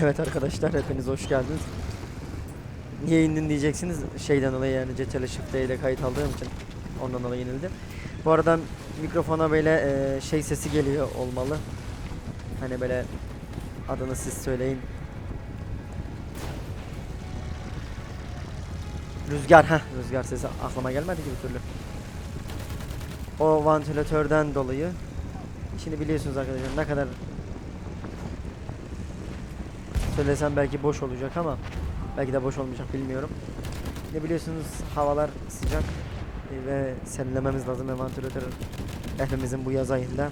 Evet arkadaşlar hepiniz hoş geldiniz. Niye indin diyeceksiniz şeyden dolayı yani CTRL Shift D ile kayıt aldığım için ondan dolayı inildi. Bu arada mikrofona böyle e, şey sesi geliyor olmalı. Hani böyle adını siz söyleyin. Rüzgar ha rüzgar sesi aklıma gelmedi ki bir türlü. O vantilatörden dolayı. Şimdi biliyorsunuz arkadaşlar ne kadar söylesem belki boş olacak ama belki de boş olmayacak bilmiyorum. Ne biliyorsunuz havalar sıcak e, ve serinlememiz lazım ve vantilatör hepimizin bu yaz ayında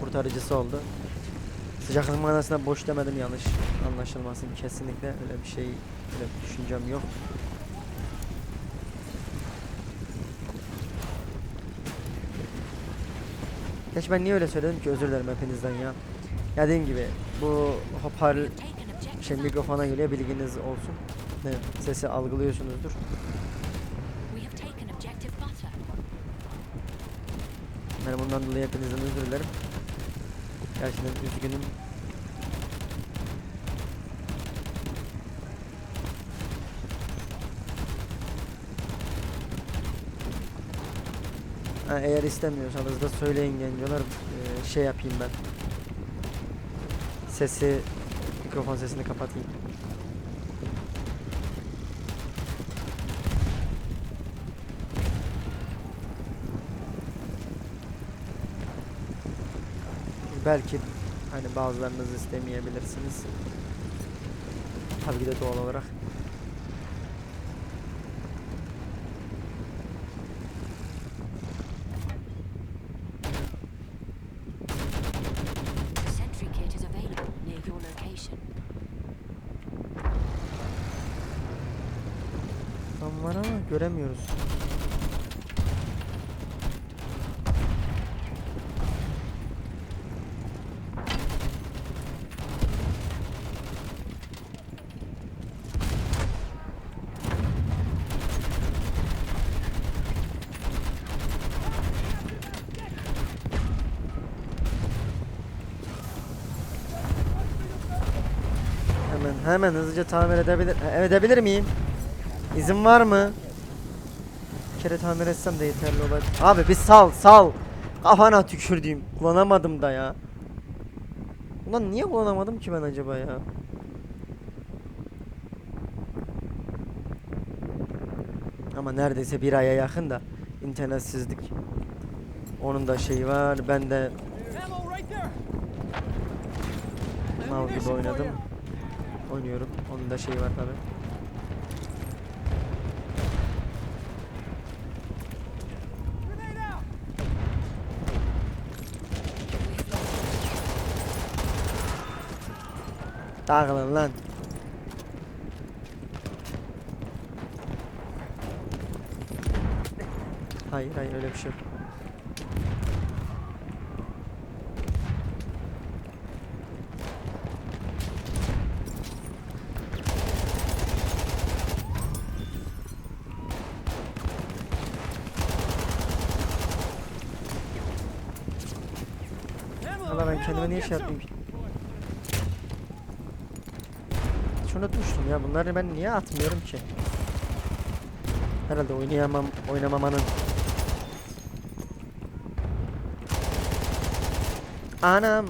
kurtarıcısı oldu. Sıcaklık manasında boş demedim yanlış anlaşılmasın kesinlikle öyle bir şey öyle bir düşüncem yok. Geç ben niye öyle söyledim ki özür dilerim hepinizden ya. Ya dediğim gibi bu hoparl şey mikrofona geliyor bilginiz olsun. Ne sesi algılıyorsunuzdur. Ben bundan dolayı hepinizden özür dilerim. Gerçekten üzgünüm. Ha, eğer istemiyorsanız da söyleyin gencolar Ee, şey yapayım ben. Sesi mikrofon sesini kapatayım. Belki hani bazılarınız istemeyebilirsiniz. Tabii ki de doğal olarak. Hemen hızlıca tamir edebilir e- edebilir miyim? İzin var mı? Bir kere tamir etsem de yeterli olabilir. Abi bir sal sal. Kafana tükürdüğüm. Kullanamadım da ya. Ulan niye kullanamadım ki ben acaba ya? Ama neredeyse bir aya yakın da internetsizlik. Onun da şeyi var. Ben de mal gibi oynadım. Oynuyorum. Onun da şeyi var tabi. Dağılın lan. Hayır hayır öyle bir şey yok. Ammo, Allah some. yapayım? Hiç unutmuştum ya bunları ben niye atmıyorum ki? Herhalde oynayamam oynamamanın Anam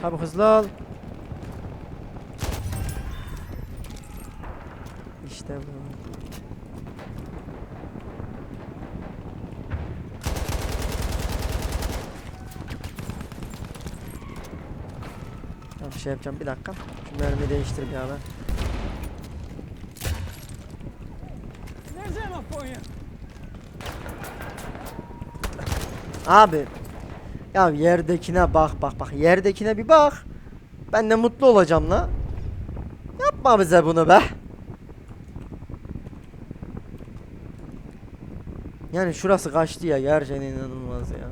Çabuk hızlı ol İşte bu şey yapacağım bir dakika Şu mermi değiştir bir you. Abi ya yerdekine bak bak bak yerdekine bir bak. Ben de mutlu olacağım la. Yapma bize bunu be. Yani şurası kaçtı ya gerçekten inanılmaz ya.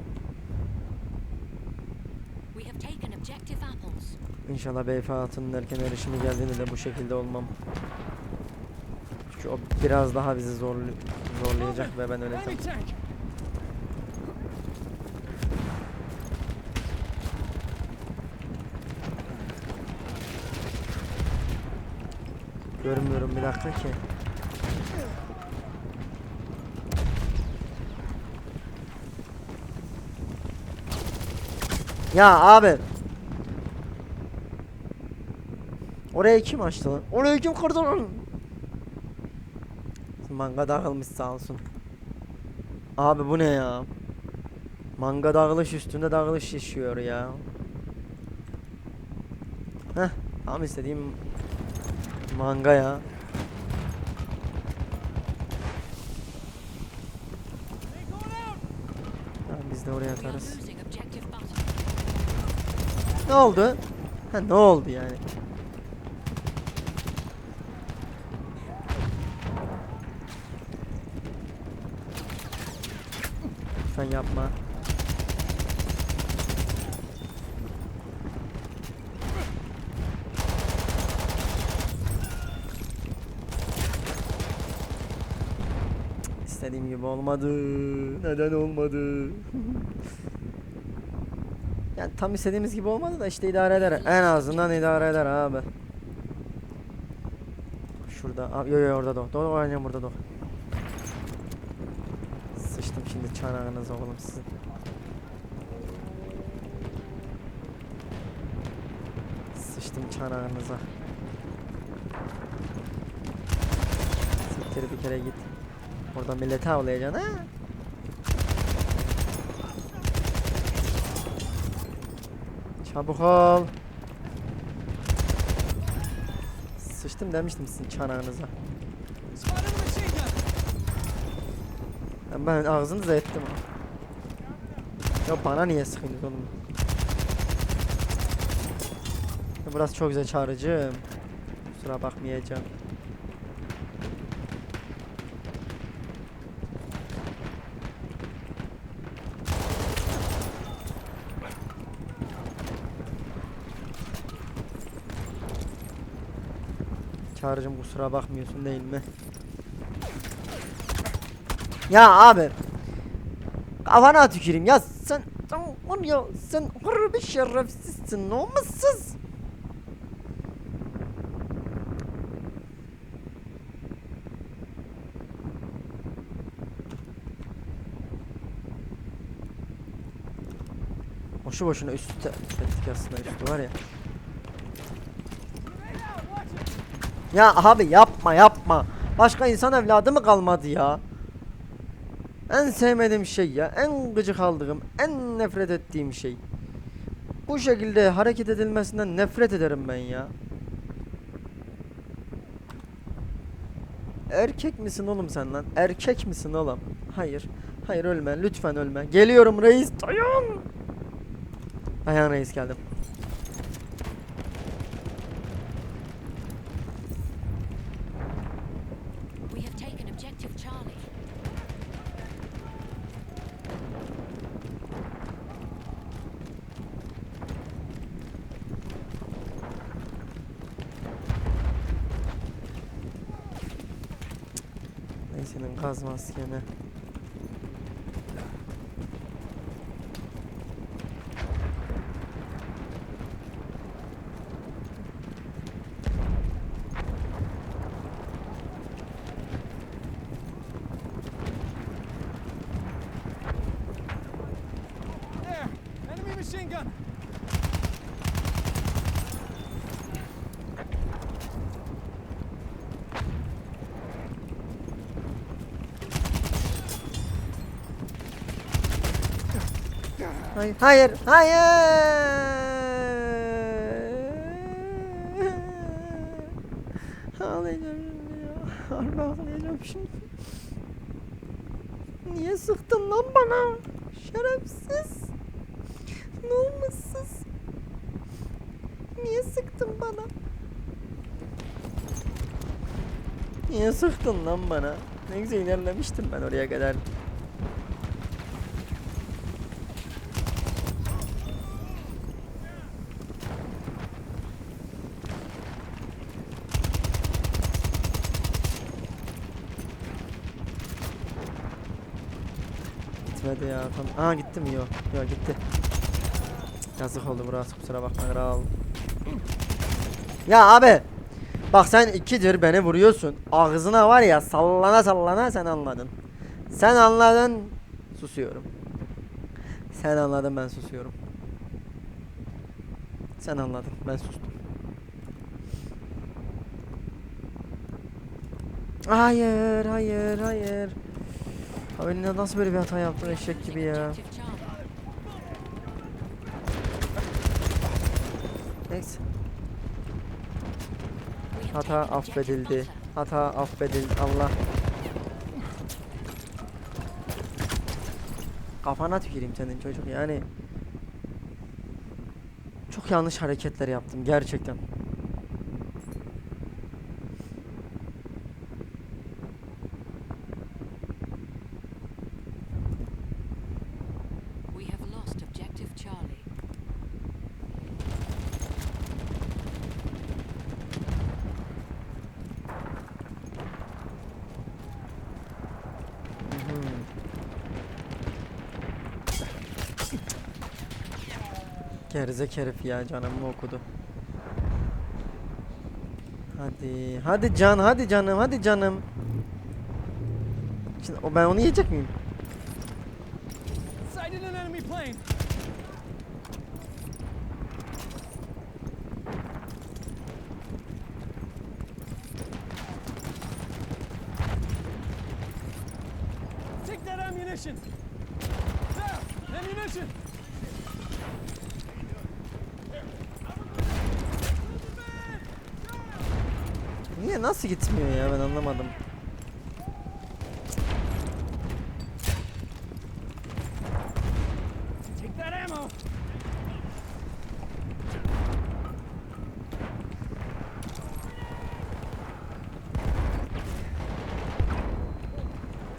We have taken objective apples. İnşallah BF altının erken erişimi geldiğinde de bu şekilde olmam. Çünkü o biraz daha bizi zorlu zorlayacak ve ben tank. Görmüyorum bir dakika ki. Ya abi. Oraya kim açtı lan? Oraya kim kırdı lan? Manga dağılmış sağ olsun. Abi bu ne ya? Manga dağılış üstünde dağılış yaşıyor ya. Heh, tam istediğim manga ya. Biz de oraya atarız. Ne oldu? Ha ne oldu yani? Lütfen yapma. İstediğim gibi olmadı. Neden olmadı? Yani tam istediğimiz gibi olmadı da işte idare eder. En azından idare eder abi. Şurada. Abi, yo yo orada da. Doğru aynen burada da. Çanağınıza oğlum sizin. Sıçtım çanağınıza. Siktir bir kere git. Orada milleti avlayacaksın ha? Çabuk ol. Sıçtım demiştim sizin çanağınıza. Ben, ağzınıza ettim. Ya bana niye sıkıyorsunuz oğlum? Ya Burası çok güzel çağrıcım. Kusura bakmayacağım. Çağrıcım kusura bakmıyorsun değil mi? Ya abi. Kafana tüküreyim ya sen sen var ya sen harbi şerefsizsin namussuz. Boşu boşuna üstü ettik aslında üstü var ya. Ya abi yapma yapma. Başka insan evladı mı kalmadı ya? En sevmediğim şey ya. En gıcık aldığım, en nefret ettiğim şey. Bu şekilde hareket edilmesinden nefret ederim ben ya. Erkek misin oğlum sen lan? Erkek misin oğlum? Hayır. Hayır ölme. Lütfen ölme. Geliyorum reis. Dayan. Dayan reis geldim. We have taken objective Charlie. Neyse senin gaz maskeni. Hayır, hayır, hayır. Ağlayacağım ya. Harbi ağlayacağım şimdi. Niye sıktın lan bana? Şerefsiz. Namussuz. Niye sıktın bana? Niye sıktın lan bana? Ne güzel ilerlemiştim ben oraya kadar. Gitmedi ya tam. Aa gitti mi? Yok. Yok gitti. Yazık oldu burası kusura bakma kral. Ya abi. Bak sen ikidir beni vuruyorsun. Ağzına var ya sallana sallana sen anladın. Sen anladın. Susuyorum. Sen anladın ben susuyorum. Sen anladın ben sustum. Hayır, hayır, hayır. Abi nasıl böyle bir hata yaptın eşek gibi ya. Neyse. Hata affedildi. Hata affedildi. Allah. Kafana tüküreyim senin çocuk yani. Çok yanlış hareketler yaptım gerçekten. We have lost objective Charlie. Mhm. Gerizek herif ya canımı okudu. Hadi, hadi can, hadi canım, hadi canım. Şimdi ben onu yiyecek miyim? Nasıl gitmiyor ya ben anlamadım.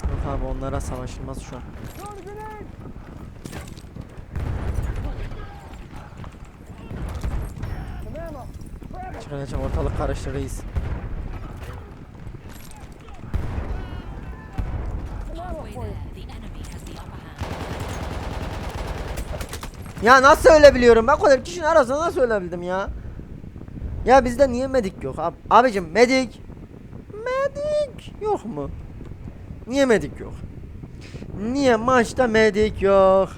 Yok abi onlara savaşılmaz şu an. Çıkacak ortalık karıştı reis. Ya nasıl ölebiliyorum? Ben o kadar kişinin arasında nasıl ölebildim ya? Ya bizde niye medik yok? Ab abicim medik. Medik yok mu? Niye medik yok? Niye maçta medik yok?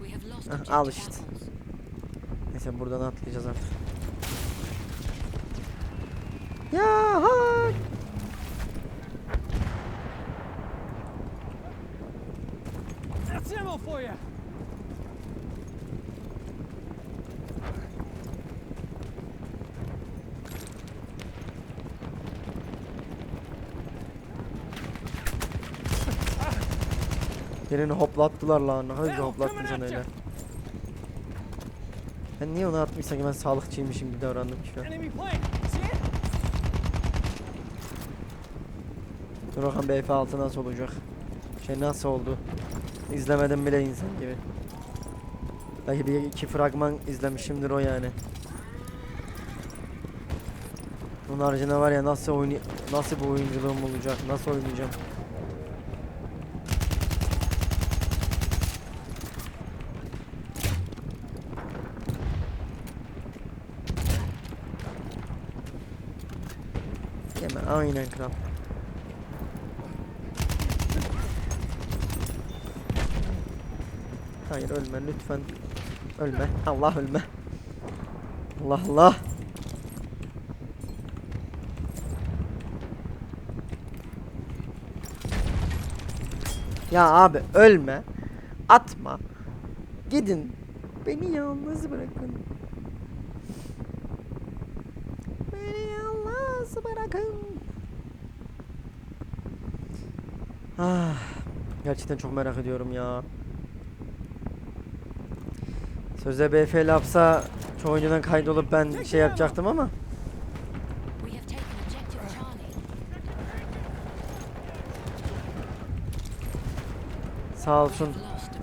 Objective al işte. Neyse buradan atlayacağız artık. Ya hay. That's ammo for you. Birini hoplattılar lan. Hadi hoplattın öyle. Ben niye onu atmışsam ki ben sağlıkçıymışım gibi davrandım şu an. Dur bakalım BF6 nasıl olacak? Şey nasıl oldu? İzlemedim bile insan gibi. Belki bir iki fragman izlemişimdir o yani. Bunun haricinde var ya nasıl oyun nasıl bir oyunculuğum olacak? Nasıl oynayacağım? Aynen kral. Hayır ölme lütfen. Ölme. Allah ölme. Allah Allah. Ya abi ölme. Atma. Gidin. Beni yalnız bırakın. Beni yalnız bırakın. Ah, gerçekten çok merak ediyorum ya. Sözde BF lapsa çok önceden kaydolup ben şey yapacaktım ama sağ olsun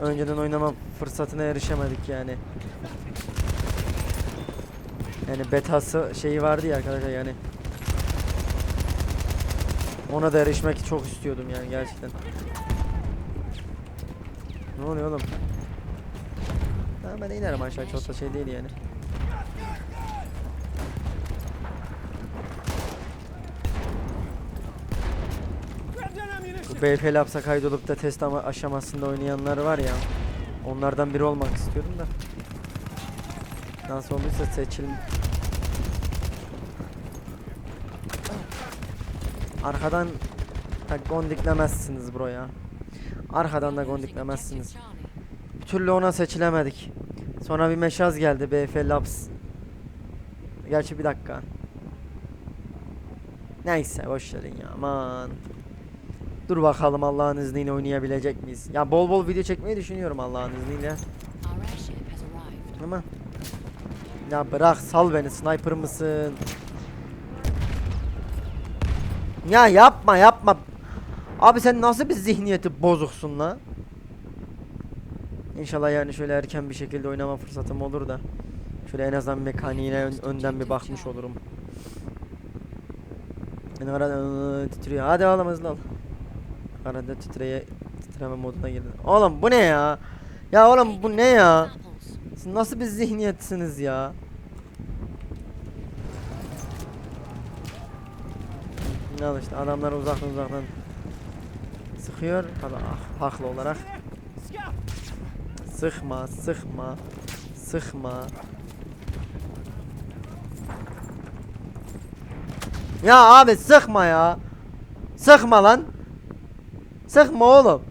önceden oynama fırsatına erişemedik yani. Yani betası şeyi vardı ya arkadaşlar yani. Ona da erişmek çok istiyordum yani gerçekten. Ne oluyor oğlum? Tamam ben inerim aşağı çok da şey değil yani. Bu BP Labs'a kaydolup da test ama aşamasında oynayanlar var ya. Onlardan biri olmak istiyorum da. Nasıl olduysa seçil. Arkadan da gondiklemezsiniz bro ya. Arkadan da gondiklemezsiniz. Bir türlü ona seçilemedik. Sonra bir meşaz geldi BF Labs. Gerçi bir dakika. Neyse boş verin ya aman. Dur bakalım Allah'ın izniyle oynayabilecek miyiz? Ya bol bol video çekmeyi düşünüyorum Allah'ın izniyle. Ama ya bırak sal beni sniper mısın? Ya yapma yapma. Abi sen nasıl bir zihniyeti bozuksun la? İnşallah yani şöyle erken bir şekilde oynama fırsatım olur da. Şöyle en azından mekaniğine ön- önden bir bakmış olurum. Beni arada ıı, titriyor. Hadi oğlum hızlı ol. Arada titreye titreme moduna girdin. Oğlum bu ne ya? Ya oğlum bu ne ya? Siz nasıl bir zihniyetsiniz ya? Ne al işte adamlar uzaktan uzaktan sıkıyor. Tabi ah, haklı olarak. Scout. Sıkma, sıkma, sıkma. Ya abi sıkma ya. Sıkma lan. Sıkma oğlum.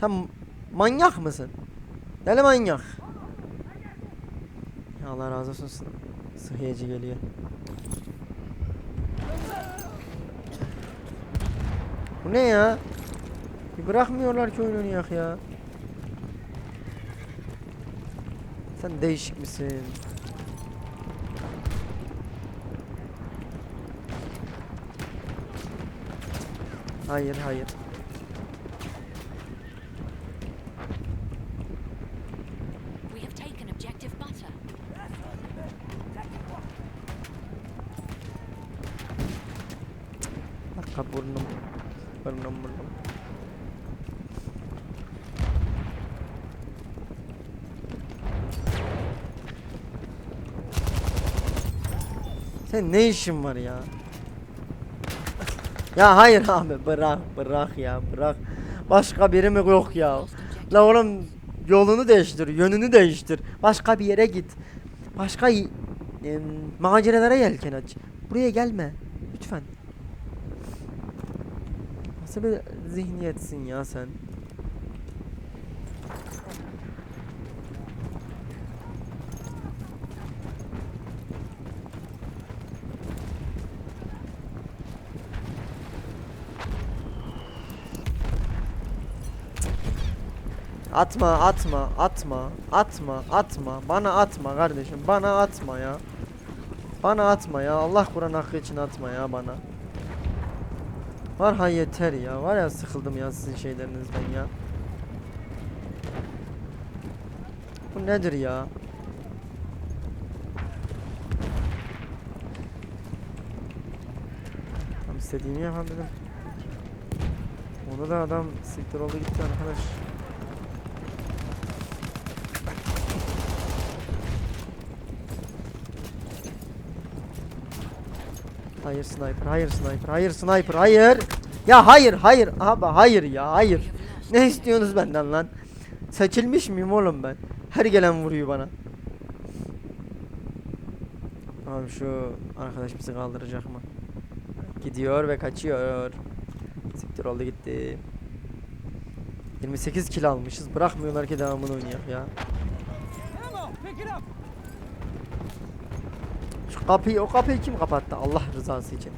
Sen manyak mısın? Deli manyak. Ya Allah razı olsun. sı- Sıhhiyeci geliyor. Bu ne ya? Bırakmıyorlar ki oyun oynayak ya. Sen değişik misin? Hayır hayır. We have taken objective butter. Arka burnum. Burnum burnum. Sen ne işin var ya? Ya hayır abi bırak bırak ya bırak. Başka biri mi yok ya? La oğlum yolunu değiştir, yönünü değiştir. Başka bir yere git. Başka em, maceralara yelken aç. Buraya gelme. Lütfen. Nasıl bir zihniyetsin ya sen? Atma, atma, atma, atma, atma. Bana atma kardeşim. Bana atma ya. Bana atma ya. Allah Kur'an hakkı için atma ya bana. Var ha yeter ya. Var ya sıkıldım ya sizin şeylerinizden ya. Bu nedir ya? Tam istediğimi yapam dedim. Onu da adam siktir oldu gitti arkadaş. Hayır sniper, hayır sniper, hayır sniper, hayır. Ya hayır, hayır abi, hayır ya, hayır. Ne istiyorsunuz benden lan? Seçilmiş miyim oğlum ben? Her gelen vuruyor bana. Abi şu arkadaş bizi kaldıracak mı? Gidiyor ve kaçıyor. Siktir oldu gitti. 28 kill almışız. Bırakmıyorlar ki devamını oynayak ya. Kapıyı, o kapıyı kim kapattı? Allah rızası için.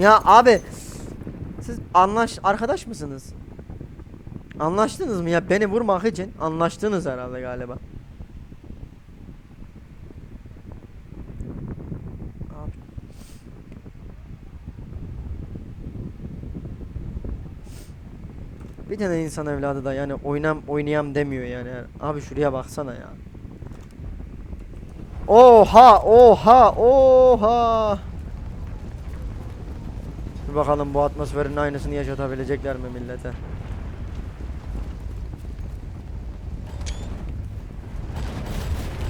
Ya abi siz anlaş arkadaş mısınız? Anlaştınız mı ya beni vurmak için anlaştınız herhalde galiba. Bir tane insan evladı da yani oynam oynayam demiyor yani. Abi şuraya baksana ya. Oha oha oha. Bir bakalım bu atmosferin aynısını yaşatabilecekler mi millete?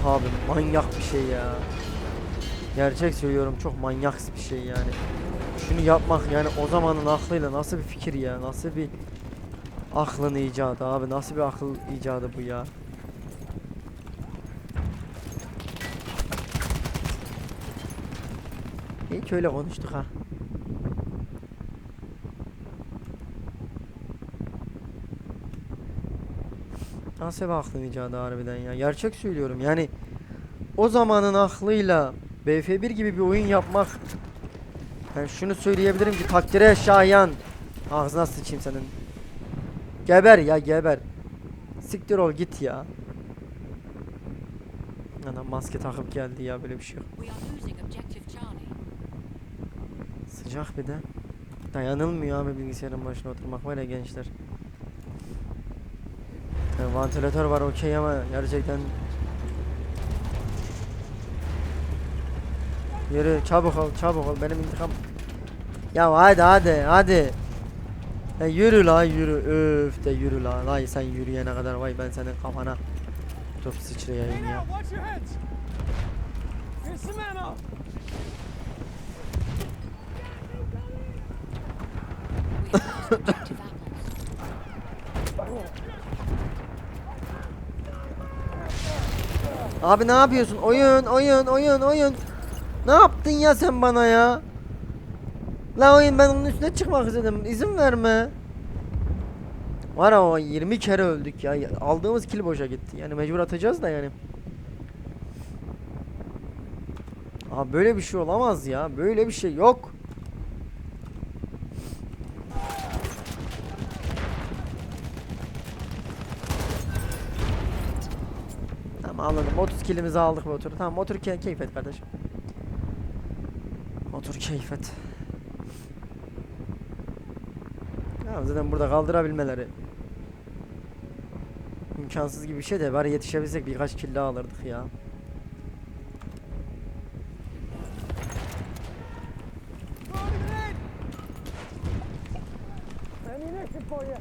Abi manyak bir şey ya. Gerçek söylüyorum çok manyak bir şey yani. Şunu yapmak yani o zamanın aklıyla nasıl bir fikir ya? Nasıl bir aklın icadı abi? Nasıl bir akıl icadı bu ya? Ki öyle konuştuk ha. Nasıl bir aklın icadı harbiden ya? Gerçek söylüyorum yani o zamanın aklıyla BF1 gibi bir oyun yapmak ben şunu söyleyebilirim ki takdire şayan ağzına sıçayım senin. Geber ya geber. Siktir ol git ya. Adam maske takıp geldi ya böyle bir şey yok. Sıcak bir de. Dayanılmıyor abi bilgisayarın başına oturmak var ya gençler. Yani vantilatör var okey ama gerçekten Yürü çabuk ol çabuk ol benim intikam Ya hadi hadi hadi Ya yürü la yürü öf de yürü la. Vay sen yürüyene kadar vay ben senin kafana Top sıçrayayım ya Abi ne yapıyorsun? Oyun, oyun, oyun, oyun. Ne yaptın ya sen bana ya? La oyun ben onun üstüne çıkmak istedim. İzin verme. Var ama 20 kere öldük ya. Aldığımız kill boşa gitti. Yani mecbur atacağız da yani. Abi böyle bir şey olamaz ya. Böyle bir şey yok. Tamam anladım. 30 killimizi aldık motoru. Tamam motor key keyif et kardeşim. Motor keyif. Ya zaten burada kaldırabilmeleri imkansız gibi bir şey de bari yetişebilsek birkaç kill daha alırdık ya. For you.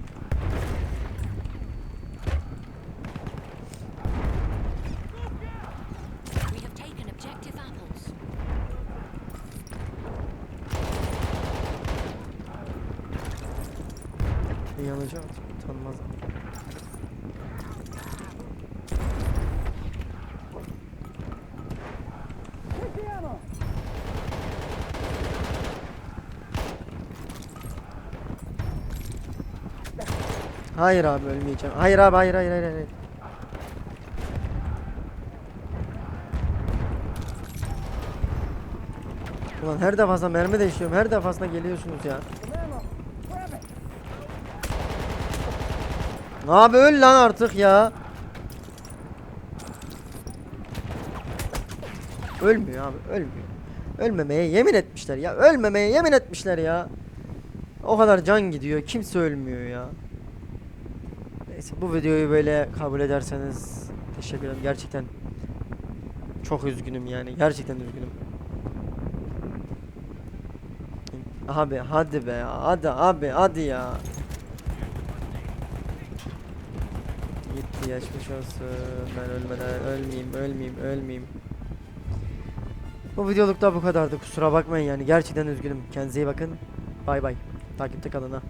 We have taken objective apples. Yanıcı ammo. Hayır abi ölmeyeceğim. Hayır abi hayır hayır hayır hayır. Ulan her defasında mermi değiştiriyorum. Her defasında geliyorsunuz ya. Abi öl lan artık ya. Ölmüyor abi ölmüyor. Ölmemeye yemin etmişler ya. Ölmemeye yemin etmişler ya. O kadar can gidiyor. Kimse ölmüyor ya. Neyse bu videoyu böyle kabul ederseniz teşekkür ederim. Gerçekten çok üzgünüm yani. Gerçekten üzgünüm. Abi hadi be ya. Hadi abi hadi ya. Gitti geçmiş olsun. Ben ölmeden ölmeyeyim, ölmeyeyim, ölmeyeyim. Bu videoluk da bu kadardı. Kusura bakmayın yani. Gerçekten üzgünüm. Kendinize iyi bakın. Bay bay. Takipte kalın ha.